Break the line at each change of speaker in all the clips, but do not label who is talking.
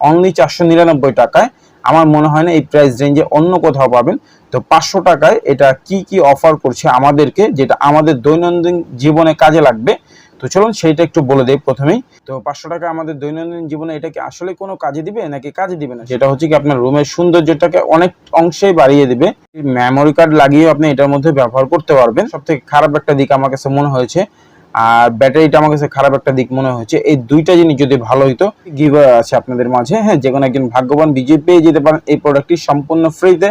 Only চারশো নিরানব্বই টাকায়। আমার মনে হয় না এই প্রাইস রেঞ্জে অন্য কোথাও পাবেন। তো পাঁচশো টাকায় এটা কি কি অফার করছে আমাদেরকে, যেটা আমাদের দৈনন্দিন জীবনে কাজে লাগবে? তো চলুন সেইটা একটু বলে দেই প্রথমেই। তো পাঁচশো টাকা আমাদের দৈনন্দিন জীবনে এটা কি আসলে কোনো কাজে দিবে নাকি কাজে দিবে না? যেটা হচ্ছে কি আপনার রুমের সৌন্দর্যটাকে অনেক অংশেই বাড়িয়ে দিবে। মেমোরি কার্ড লাগিয়ে আপনি এটার মধ্যে ব্যবহার করতে পারবেন। সব থেকে খারাপ একটা দিক আমার কাছে মনে হয়েছে আর ব্যাটারিটা আমার কাছে খারাপ একটা দিক মনে হয়েছে এই দুইটা জিনিস যদি ভালো হইতো গিভার আছে আপনাদের মাঝে। হ্যাঁ যে কোনো একজন ভাগ্যবান বিজয় পেয়ে যেতে পারেন এই প্রোডাক্টটি সম্পূর্ণ ফ্রিতে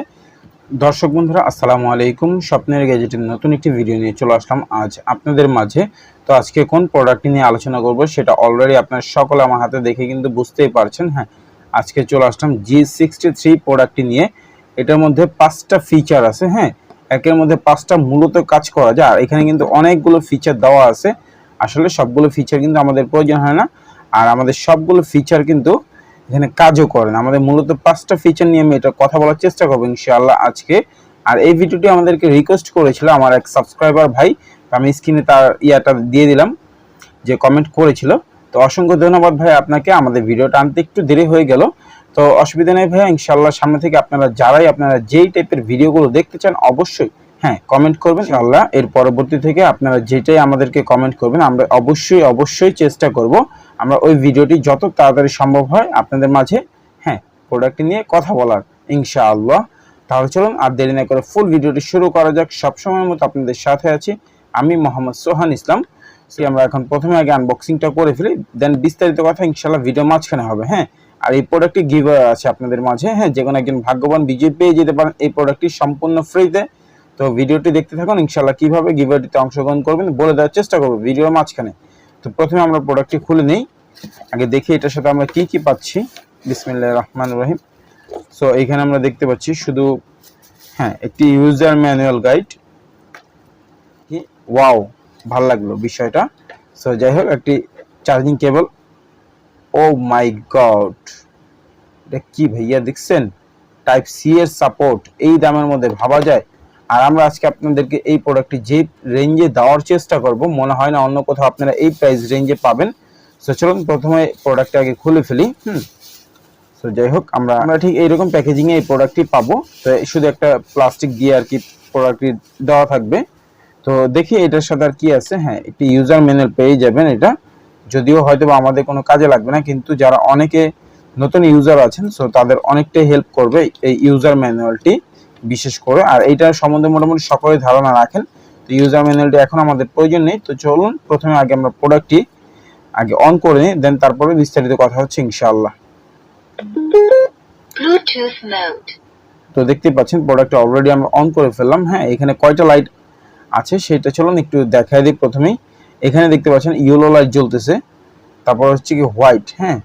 দর্শক বন্ধুরা, আসসালামু আলাইকুম। স্বপ্নের গ্যাজেটের নতুন একটি ভিডিও নিয়ে চলে আসলাম আজ আপনাদের মাঝে। তো আজকে কোন প্রোডাক্টটি নিয়ে আলোচনা করব সেটা অলরেডি আপনার সকলে আমার হাতে দেখে কিন্তু বুঝতেই পারছেন। হ্যাঁ আজকে চলে আসলাম জি সিক্সটি থ্রি প্রোডাক্টটি নিয়ে। এটার মধ্যে পাঁচটা ফিচার আছে। হ্যাঁ একের মধ্যে পাঁচটা মূলত কাজ করা যায়। আর এখানে কিন্তু অনেকগুলো ফিচার দেওয়া আছে। আসলে সবগুলো ফিচার কিন্তু আমাদের প্রয়োজন হয় না। আর আমাদের সবগুলো ফিচার কিন্তু এখানে কাজও করে না। আমাদের মূলত পাঁচটা ফিচার নিয়ে আমি এটা কথা বলার চেষ্টা করব ইনশাআল্লাহ আজকে। আর এই ভিডিওটি আমাদেরকে রিকোয়েস্ট করেছিল আমার এক সাবস্ক্রাইবার ভাই। আমি স্ক্রিনে তার ইয়াটা দিয়ে দিলাম, যে কমেন্ট করেছিল। তো অসংখ্য ধন্যবাদ ভাই আপনাকে। আমাদের ভিডিওটা আনতে একটু দেরি হয়ে গেল। তো অসুবিধা নেই ভাইয়া ইনশাল্লাহ সামনে থেকে আপনারা যারাই আপনারা যেই টাইপের ভিডিওগুলো দেখতে চান, অবশ্যই হ্যাঁ কমেন্ট করবেন। আল্লাহ এর পরবর্তী থেকে আপনারা যেটাই আমাদেরকে কমেন্ট করবেন, আমরা অবশ্যই অবশ্যই চেষ্টা করব আমরা ওই ভিডিওটি যত তাড়াতাড়ি সম্ভব হয় আপনাদের মাঝে হ্যাঁ প্রোডাক্টটি নিয়ে কথা বলার, ইনশাআল্লাহ। তাহলে চলুন আর দেরি না করে ফুল ভিডিওটি শুরু করা যাক। সবসময়ের মতো আপনাদের সাথে আছি আমি মোহাম্মদ সোহান ইসলাম। সে আমরা এখন প্রথমে আগে আনবক্সিংটা করে ফেলি দেন বিস্তারিত কথা, ইনশাআল্লাহ ভিডিও মাঝখানে হবে হ্যাঁ। আর এই প্রোডাক্টটি গিভ আছে আপনাদের মাঝে। হ্যাঁ যে কোনো একজন ভাগ্যবান বিজয় পেয়ে যেতে পারেন এই প্রোডাক্টটি সম্পূর্ণ ফ্রিতে তো ভিডিওটি দেখতে থাকুন, ইনশাআল্লাহ কীভাবে গিভারটিতে অংশগ্রহণ করবেন বলে দেওয়ার চেষ্টা করব ভিডিওর মাঝখানে। তো প্রথমে আমরা প্রোডাক্টটি খুলে নেই। আগে দেখি এটার সাথে আমরা কি কি পাচ্ছি। বিসমিল্লাহ রহমান রহিম। সো এইখানে আমরা দেখতে পাচ্ছি শুধু হ্যাঁ একটি ইউজার ম্যানুয়াল গাইড কি? ওয়াও ভালো লাগল বিষয়টা। সো যাই হোক, একটি চার্জিং কেবল ও মাই গড এটা কি ভাইয়া দেখছেন? টাইপ সি এর সাপোর্ট এই দামের মধ্যে ভাবা যায়। আর আমরা আজকে আপনাদেরকে এই প্রোডাক্টটি যে রেঞ্জে দেওয়ার চেষ্টা করব, মনে হয় না অন্য কোথাও আপনারা এই প্রাইস রেঞ্জে পাবেন। সো চলুন প্রথমে প্রোডাক্টটা আগে খুলে ফেলি, হুম। সো যাই হোক, আমরা আমরা ঠিক এইরকম প্যাকেজিংয়ে এই প্রোডাক্টটি পাবো। তো শুধু একটা প্লাস্টিক দিয়ে আর কি প্রোডাক্টটি দেওয়া থাকবে। তো দেখি এটার সাথে আর কি আছে। হ্যাঁ একটি ইউজার ম্যানুয়াল পেয়ে যাবেন এটা। যদিও হয়তো বা আমাদের কোনো কাজে লাগবে না কিন্তু যারা অনেকে নতুন ইউজার আছেন সো তাদের অনেকটাই হেল্প করবে এই ইউজার ম্যানুয়ালটি বিশেষ করে। আর এইটার সম্বন্ধে মোটামুটি সকলে ধারণা রাখেন তো ইউজার ম্যানুয়ালটি এখন আমাদের প্রয়োজন নেই। তো চলুন প্রথমে আগে আমরা প্রোডাক্টটি আগে অন করে নিই দেন তারপরে বিস্তারিত কথা হচ্ছে ইনশাআল্লাহ। তো দেখতে পাচ্ছেন প্রোডাক্টটা অলরেডি আমরা অন করে ফেললাম। হ্যাঁ এখানে কয়টা লাইট আছে সেটা চলুন একটু দেখাই দিই প্রথমেই। এখানে দেখতে পাচ্ছেন ইয়েলো লাইট জ্বলতেছে। তারপর হচ্ছে কি হোয়াইট হ্যাঁ?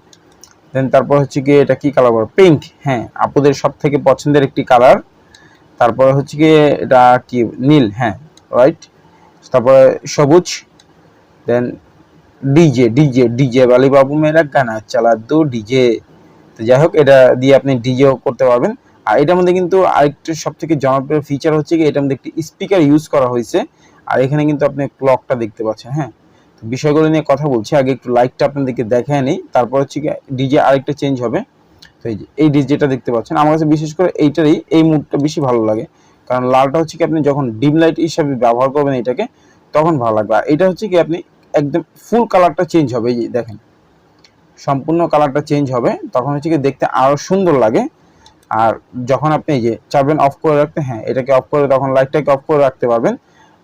দেন তারপর হচ্ছে কি এটা কি কালার বলে? পিঙ্ক হ্যাঁ আপুদের সব থেকে পছন্দের একটি কালার তারপর হচ্ছে কি এটা কি, নীল হ্যাঁ রাইট তারপরে সবুজ দেন ডিজে ডিজে ডিজে বালি বাবু মেয়েরা গানা চালা দো ডিজে তো যাই হোক, এটা দিয়ে আপনি ডিজেও করতে পারবেন। আর এটার মধ্যে কিন্তু আরেকটু সব থেকে জনপ্রিয় ফিচার হচ্ছে কি, এটার মধ্যে একটি স্পিকার ইউজ করা হয়েছে। আর এখানে কিন্তু আপনি ক্লকটা দেখতে পাচ্ছেন হ্যাঁ? তো বিষয়গুলো নিয়ে কথা বলছি, আগে একটু লাইটটা আপনাদেরকে দেখায় নেই, তারপর হচ্ছে কি ডিজে আরেকটা চেঞ্জ হবে। তো এই যে, এই ডিজেটা দেখতে পাচ্ছেন। আমার কাছে বিশেষ করে এইটারই এই মুডটা বেশি ভালো লাগে, কারণ লালটা হচ্ছে কি আপনি যখন ডিম লাইট হিসাবে ব্যবহার করবেন এটাকে, তখন ভালো লাগবে। আর এটা হচ্ছে কি আপনি একদম ফুল কালারটা চেঞ্জ হবে, এই যে দেখেন। সম্পূর্ণ কালারটা চেঞ্জ হবে, তখন হচ্ছে কি দেখতে আরও সুন্দর লাগে। আর যখন আপনি এই যে চাবেন অফ করে রাখতে হ্যাঁ এটাকে অফ করে, তখন লাইটটাকে অফ করে রাখতে পারবেন।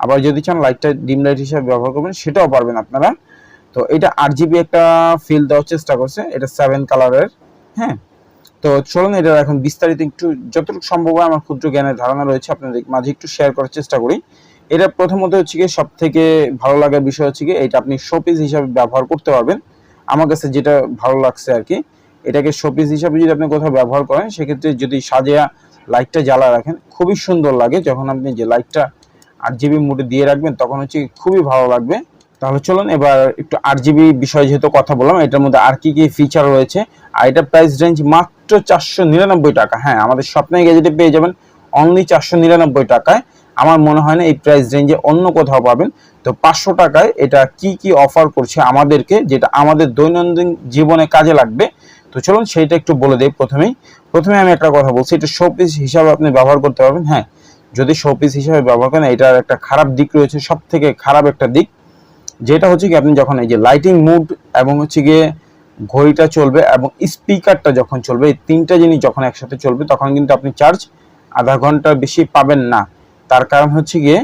আবার যদি চান লাইটটা ডিম লাইট হিসাবে ব্যবহার করবেন, সেটাও পারবেন আপনারা। তো এটা আট জিবি একটা ফিল দেওয়ার চেষ্টা করছে, এটা সেভেন কালারের হ্যাঁ? তো চলুন এটা এখন বিস্তারিত একটু, যতটুকু সম্ভব হয় আমার ক্ষুদ্র জ্ঞানের ধারণা রয়েছে, আপনাদের মাঝে একটু শেয়ার করার চেষ্টা করি। এটা প্রথমত হচ্ছে গিয়ে সব থেকে ভালো লাগার বিষয় হচ্ছে কি এটা আপনি শোপিস হিসাবে ব্যবহার করতে পারবেন। আমার কাছে যেটা ভালো লাগছে আর কি, এটাকে শোপিস হিসাবে যদি আপনি কোথাও ব্যবহার করেন, সেক্ষেত্রে যদি সাজিয়া লাইটটা জ্বালা রাখেন, খুবই সুন্দর লাগে যখন আপনি যে লাইটটা আট জিবি মুডে দিয়ে রাখবেন, তখন হচ্ছে খুবই ভালো লাগবে। তাহলে চলুন, এবার একটু আট জিবি বিষয় যেহেতু কথা বললাম, এটার মধ্যে আর কি কি ফিচার রয়েছে? আর এটা প্রাইস রেঞ্জ মাত্র চারশো নিরানব্বই টাকা। হ্যাঁ আমাদের স্বপ্নের গ্যাজেটে পেয়ে যাবেন অনলি চারশো নিরানব্বই টাকায়। আমার মনে হয় না এই প্রাইস রেঞ্জে অন্য কোথাও পাবেন। তো পাঁচশো টাকায় এটা কি কি অফার করছে আমাদেরকে, যেটা আমাদের দৈনন্দিন জীবনে কাজে লাগবে? তো চলুন, সেইটা একটু বলে দিই প্রথমেই। প্রথমে আমি একটা কথা বলছি, এটা শোপিস হিসাবে আপনি ব্যবহার করতে পারবেন। হ্যাঁ যদি শোপিস হিসাবে ব্যবহার করেন, এটার একটা খারাপ দিক রয়েছে সব থেকে খারাপ একটা দিক। যেটা হচ্ছে কি, আপনি যখন এই যে লাইটিং মুড এবং হচ্ছে গিয়ে ঘড়িটা চলবে এবং স্পিকারটা যখন চলবে, এই তিনটা জিনিস যখন একসাথে চলবে, তখন কিন্তু আপনি চার্জ আধা ঘণ্টার বেশি পাবেন না। তার কারণ হচ্ছে গিয়ে,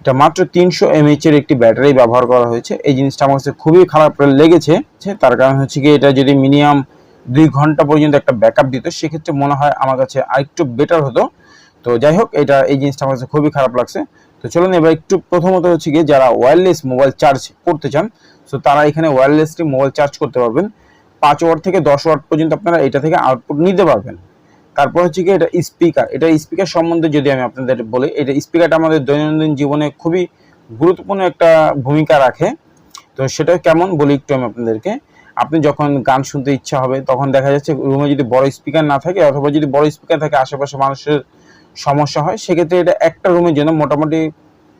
এটা মাত্র তিনশো এমএইচ এর একটি ব্যাটারি ব্যবহার করা হয়েছে। এই জিনিসটা আমার কাছে খুবই খারাপ লেগেছে তার কারণ হচ্ছে গিয়ে এটা যদি মিনিমাম দুই ঘণ্টা পর্যন্ত একটা ব্যাকআপ দিত, সেক্ষেত্রে মনে হয় আমার কাছে আরেকটু বেটার হতো। তো যাই হোক এটা, এই জিনিসটা আমার কাছে খুবই খারাপ লাগছে। তো চলুন এবার একটু প্রথমত হচ্ছে গিয়ে যারা ওয়্যারলেস মোবাইল চার্জ করতে চান তো তারা এখানে ওয়্যারলেসলি মোবাইল চার্জ করতে পারবেন। পাঁচ ওয়াট থেকে দশ ওয়াট পর্যন্ত আপনারা এটা থেকে আউটপুট নিতে পারবেন। তারপর হচ্ছে কি এটা স্পিকার এটা স্পিকার সম্বন্ধে যদি আমি আপনাদের বলি, এটা স্পিকারটা আমাদের দৈনন্দিন জীবনে খুবই গুরুত্বপূর্ণ একটা ভূমিকা রাখে। তো সেটা কেমন বলি একটু আমি আপনাদেরকে। আপনি যখন গান শুনতে ইচ্ছা হবে, তখন দেখা যাচ্ছে রুমে যদি বড় স্পিকার না থাকে, অথবা যদি বড় স্পিকার থাকে, আশেপাশে মানুষের সমস্যা হয়, সেক্ষেত্রে এটা একটা রুমের জন্য মোটামুটি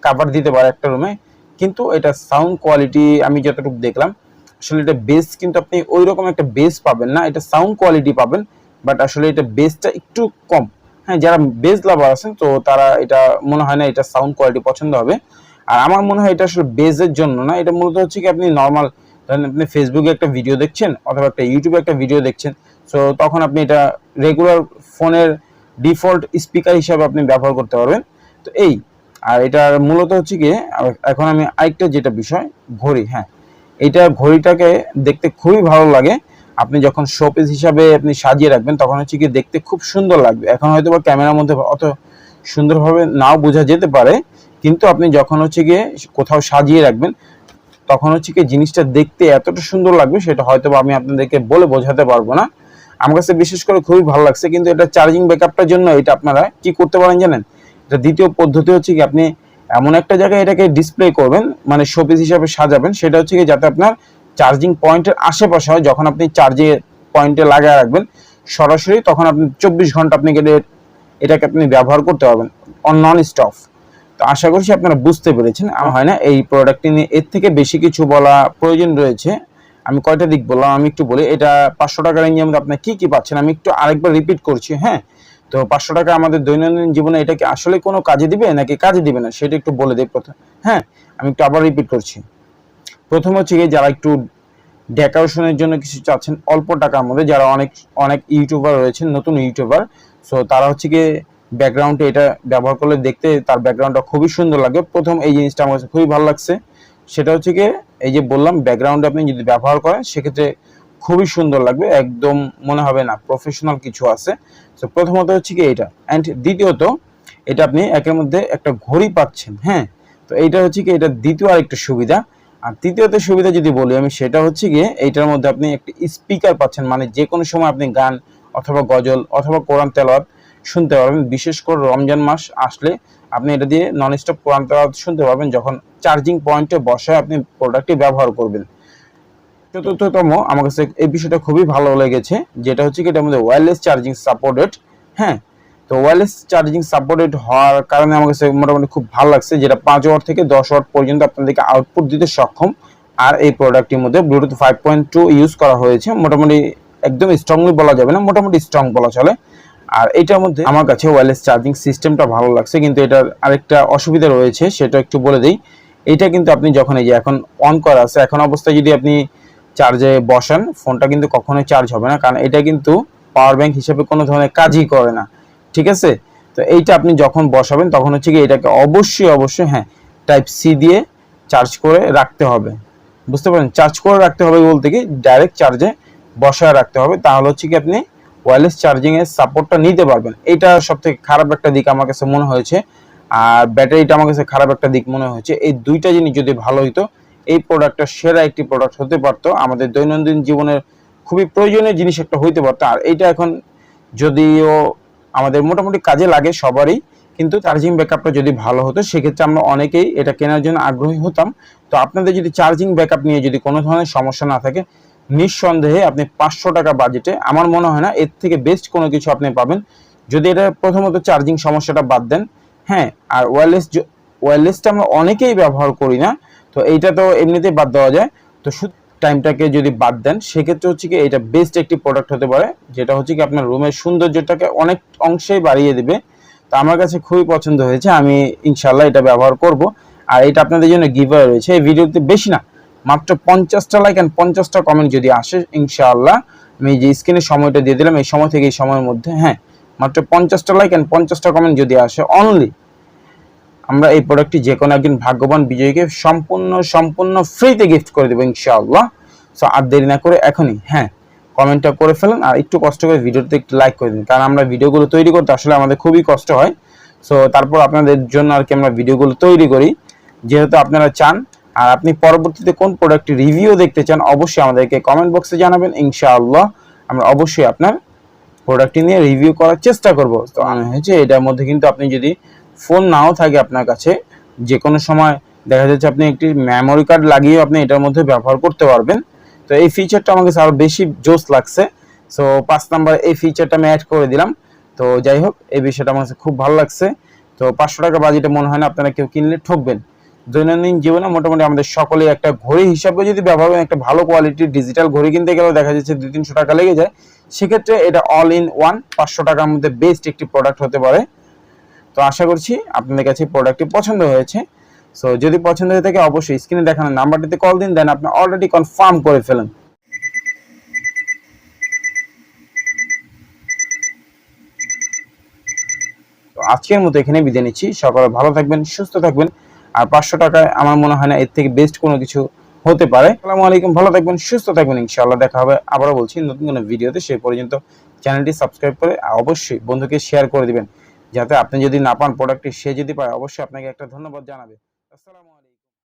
কাভার দিতে পারে একটা রুমে কিন্তু এটা সাউন্ড কোয়ালিটি আমি যতটুকু দেখলাম, আসলে এটা বেস কিন্তু আপনি ওই রকম একটা বেস পাবেন না, এটা সাউন্ড কোয়ালিটি পাবেন বাট আসলে এটা বেসটা একটু কম। হ্যাঁ যারা বেস লাভার আছেন, তো তারা এটা মনে হয় না এটা সাউন্ড কোয়ালিটি পছন্দ হবে। আর আমার মনে হয় এটা আসলে বেজের জন্য না, এটা মূলত হচ্ছে কি আপনি নর্মাল ধরেন আপনি ফেসবুকে একটা ভিডিও দেখছেন, অথবা একটা ইউটিউবে একটা ভিডিও দেখছেন সো তখন আপনি এটা রেগুলার ফোনের ডিফল্ট স্পিকার হিসাবে আপনি ব্যবহার করতে পারবেন। তো এই, আর এটার মূলত হচ্ছে কি এখন আমি আরেকটা যেটা বিষয়, ঘড়ি হ্যাঁ। এটা ঘড়িটাকে দেখতে খুবই ভালো লাগে। আপনি যখন শোপিস হিসাবে আপনি সাজিয়ে রাখবেন, তখন হচ্ছে কি দেখতে খুব সুন্দর লাগবে। এখন হয়তো বা ক্যামেরার মধ্যে অত সুন্দরভাবে নাও বোঝা যেতে পারে, কিন্তু আপনি যখন হচ্ছে গিয়ে কোথাও সাজিয়ে রাখবেন, তখন হচ্ছে কি জিনিসটা দেখতে এতটা সুন্দর লাগবে, সেটা হয়তো বা আমি আপনাদেরকে বলে বোঝাতে পারব না। আমার কাছে বিশেষ করে খুবই ভালো লাগছে, কিন্তু এটা চার্জিং ব্যাকআপটার জন্য এটা আপনারা কি করতে পারেন জানেন? এটা দ্বিতীয় পদ্ধতি হচ্ছে কি, আপনি এমন একটা জায়গায় এটাকে ডিসপ্লে করবেন মানে শোপিস হিসাবে সাজাবেন, সেটা হচ্ছে কি যাতে আপনার চার্জিং পয়েন্টের আশেপাশে হয়, যখন আপনি চার্জে পয়েন্টে লাগিয়ে রাখবেন, সরাসরি তখন আপনি চব্বিশ ঘণ্টা আপনি গেলে এটাকে আপনি ব্যবহার করতে পারবেন অন নন স্টপ তো আশা করছি আপনারা বুঝতে পেরেছেন হয় না, এই প্রোডাক্টটি নিয়ে এর থেকে বেশি কিছু বলা প্রয়োজন রয়েছে। আমি কয়টা দিক বললাম আমি একটু বলি। এটা পাঁচশো টাকা রেঞ্জের মধ্যে আপনি কি কি পাচ্ছেন? আমি একটু আরেকবার রিপিট করছি হ্যাঁ? তো পাঁচশো টাকা আমাদের দৈনন্দিন জীবনে এটা কি আসলে কোনো কাজে দিবে নাকি কাজে দিবে না? সেটা একটু বলে দিই প্রথম হ্যাঁ আমি একটু আবার রিপিট করছি। প্রথম হচ্ছে গিয়ে যারা একটু ডেকোরেশনের জন্য কিছু চাচ্ছেন, অল্প টাকার মধ্যে যারা অনেক অনেক ইউটিউবার রয়েছেন, নতুন ইউটিউবার সো তারা হচ্ছে গিয়ে ব্যাকগ্রাউন্ডে এটা ব্যবহার করলে দেখতে তার ব্যাকগ্রাউন্ডটা খুবই সুন্দর লাগে। প্রথম এই জিনিসটা আমার কাছে খুবই ভালো লাগছে। সেটা হচ্ছে গিয়ে এই যে বললাম ব্যাকগ্রাউন্ডে আপনি যদি ব্যবহার করেন, সেক্ষেত্রে খুবই সুন্দর লাগবে। একদম মনে হবে না প্রফেশনাল কিছু আছে। তো প্রথমত হচ্ছে কি এটা। অ্যান্ড দ্বিতীয়ত, এটা আপনি একের মধ্যে একটা ঘড়ি পাচ্ছেন হ্যাঁ? তো এইটা হচ্ছে কি এটা দ্বিতীয় আরেকটা সুবিধা। আর তৃতীয়ত সুবিধা যদি বলি আমি, সেটা হচ্ছে গিয়ে এইটার মধ্যে আপনি একটি স্পিকার পাচ্ছেন। মানে যে কোনো সময় আপনি গান অথবা গজল অথবা কোরআন তেলাওয়াত শুনতে পারবেন। বিশেষ করে রমজান মাস আসলে আপনি এটা দিয়ে নন স্টপ কোরআন তেলাওয়াত শুনতে পারবেন যখন চার্জিং পয়েন্টে বসায় আপনি প্রোডাক্টটি ব্যবহার করবেন। চতুর্থতম আমার কাছে এই বিষয়টা খুবই ভালো লেগেছে, যেটা হচ্ছে কি এটার মধ্যে ওয়্যারলেস চার্জিং সাপোর্টেড হ্যাঁ? তো ওয়্যারলেস চার্জিং সাপোর্টেড হওয়ার কারণে আমার কাছে মোটামুটি খুব ভালো লাগছে, যেটা পাঁচ ওয়াট থেকে দশ ওয়াট পর্যন্ত আপনাদেরকে আউটপুট দিতে সক্ষম। আর এই প্রোডাক্টটির মধ্যে Bluetooth five point two use করা হয়েছে। মোটামুটি একদম স্ট্রংলি বলা যাবে না, মোটামুটি স্ট্রং বলা চলে। আর এটার মধ্যে আমার কাছে ওয়্যারলেস চার্জিং সিস্টেমটা ভালো লাগছে, কিন্তু এটার আরেকটা অসুবিধা রয়েছে, সেটা একটু বলে দিই। এটা কিন্তু আপনি যখন এই যে এখন অন করা আছে, এখন অবস্থায় যদি আপনি চার্জে বসান ফোনটা কিন্তু কখনোই চার্জ হবে না, কারণ এটা কিন্তু পাওয়ার ব্যাংক হিসেবে কোনো ধরনের কাজই করে না। ঠিক আছে? তো এইটা আপনি যখন বসাবেন, তখন হচ্ছে কি এটাকে অবশ্যই অবশ্যই হ্যাঁ টাইপ সি দিয়ে চার্জ করে রাখতে হবে। বুঝতে পারেন চার্জ করে রাখতে হবে বলতে কি ডাইরেক্ট চার্জে বসায় রাখতে হবে। তাহলে হচ্ছে কি আপনি ওয়্যারলেস চার্জিং এর সাপোর্টটা নিতে পারবেন। এটা সব থেকে খারাপ একটা দিক আমার কাছে মনে হয়েছে। আর ব্যাটারিটা আমার কাছে খারাপ একটা দিক মনে হয়েছে। এই দুইটা জিনিস যদি ভালো হইতো, এই প্রোডাক্টটা সেরা একটি প্রোডাক্ট হতে পারতো। আমাদের দৈনন্দিন জীবনের খুবই প্রয়োজনীয় জিনিস একটা হইতে পারতো। আর এইটা এখন যদিও আমাদের মোটামুটি কাজে লাগে সবারই, কিন্তু চার্জিং ব্যাকআপটা যদি ভালো হতো, সেক্ষেত্রে আমরা অনেকেই এটা কেনার জন্য আগ্রহী হতাম। তো আপনাদের যদি চার্জিং ব্যাকআপ নিয়ে যদি কোনো ধরনের সমস্যা না থাকে নিঃসন্দেহে আপনি পাঁচশো টাকা বাজেটে আমার মনে হয় না এর থেকে বেস্ট কোনো কিছু আপনি পাবেন। যদি এটা প্রথমত চার্জিং সমস্যাটা বাদ দেন হ্যাঁ আর ওয়্যারলেস ওয়্যারলেসটা আমরা অনেকেই ব্যবহার করি না, তো এইটা তো এমনিতেই বাদ দেওয়া যায়। তো শুধু টাইমটাকে যদি বাদ দেন, সেক্ষেত্রে হচ্ছে কি এটা বেস্ট একটি প্রোডাক্ট হতে পারে, যেটা হচ্ছে কি আপনার রুমের সৌন্দর্যটাকে অনেক অংশেই বাড়িয়ে দেবে। তো আমার কাছে খুবই পছন্দ হয়েছে, আমি ইনশাল্লাহ এটা ব্যবহার করব। আর এটা আপনাদের জন্য গিভার রয়েছে, এই ভিডিওতে বেশি না মাত্র পঞ্চাশটা লাইক অ্যান্ড পঞ্চাশটা কমেন্ট যদি আসে, ইনশাআল্লাহ, আমি যে স্ক্রিনে সময়টা দিয়ে দিলাম, এই সময় থেকে এই সময়ের মধ্যে হ্যাঁ মাত্র পঞ্চাশটা লাইক অ্যান্ড পঞ্চাশটা কমেন্ট যদি আসে অনলি আমরা এই প্রোডাক্টটি যে কোনো একজন ভাগ্যবান বিজয়ীকে সম্পূর্ণ সম্পূর্ণ ফ্রিতে গিফট করে দেবো, ইনশাআল্লাহ। সো আর দেরি না করে এখনই হ্যাঁ কমেন্টটা করে ফেলেন আর একটু কষ্ট করে ভিডিওতে একটু লাইক করে দিন, কারণ আমরা ভিডিওগুলো তৈরি করতে আসলে আমাদের খুবই কষ্ট হয়। সো তারপর আপনাদের জন্য আর কি আমরা ভিডিওগুলো তৈরি করি। যেহেতু আপনারা চান আর আপনি পরবর্তীতে কোন প্রোডাক্টের রিভিউ দেখতে চান, অবশ্যই আমাদেরকে কমেন্ট বক্সে জানাবেন, ইনশাআল্লাহ। আমরা অবশ্যই আপনার প্রোডাক্টটি নিয়ে রিভিউ করার চেষ্টা করব। তো আমি হচ্ছে এটার মধ্যে কিন্তু আপনি যদি ফোন নাও থাকে আপনার কাছে যে কোনো সময় দেখা যাচ্ছে আপনি একটি মেমোরি কার্ড লাগিয়ে আপনি এটার মধ্যে ব্যবহার করতে পারবেন। তো এই ফিচারটা আমাকে আরও বেশি জোস লাগছে। সো পাঁচ নাম্বার এই ফিচারটা আমি অ্যাড করে দিলাম। তো যাই হোক, এই বিষয়টা আমার খুব ভালো লাগছে। তো পাঁচশো টাকা বাজেটে মনে হয় না আপনারা কেউ কিনলে ঠকবেন। দৈনন্দিন জীবনে মোটামুটি আমাদের সকলে একটা ঘড়ি হিসাবে যদি ব্যবহার করেন, একটা ভালো কোয়ালিটির ডিজিটাল ঘড়ি কিনতে গেলেও দেখা যাচ্ছে দুই তিনশো টাকা লেগে যায়। সেক্ষেত্রে এটা অল ইন ওয়ান পাঁচশো টাকার মধ্যে বেস্ট একটি প্রোডাক্ট হতে পারে। তো আশা করছি আপনাদের কাছে প্রোডাক্টটি পছন্দ হয়েছে। সো যদি পছন্দ হয়ে থাকে অবশ্যই স্ক্রিনে দেখানো নাম্বারটিতে কল দিন দেন আপনি অলরেডি কনফার্ম করে ফেলেন। তো আজকের মতো এখানে বিদায় নিচ্ছি। সকলে ভালো থাকবেন, সুস্থ থাকবেন। আর পাঁচশো টাকায় আমার মনে হয় না এর থেকে বেস্ট কোনো কিছু হতে পারে। আসসালামু আলাইকুম, ভালো থাকবেন, সুস্থ থাকবেন, ইনশাআল্লাহ দেখা হবে আবারও বলছি নতুন কোনো ভিডিওতে সেই পর্যন্ত চ্যানেলটি সাবস্ক্রাইব করে অবশ্যই বন্ধুকে শেয়ার করে দিবেন। যাতে আপনি যদি না পান প্রোডাক্টটি সে যদি পায়, অবশ্যই আপনাকে একটা ধন্যবাদ জানাবে। আসসালামু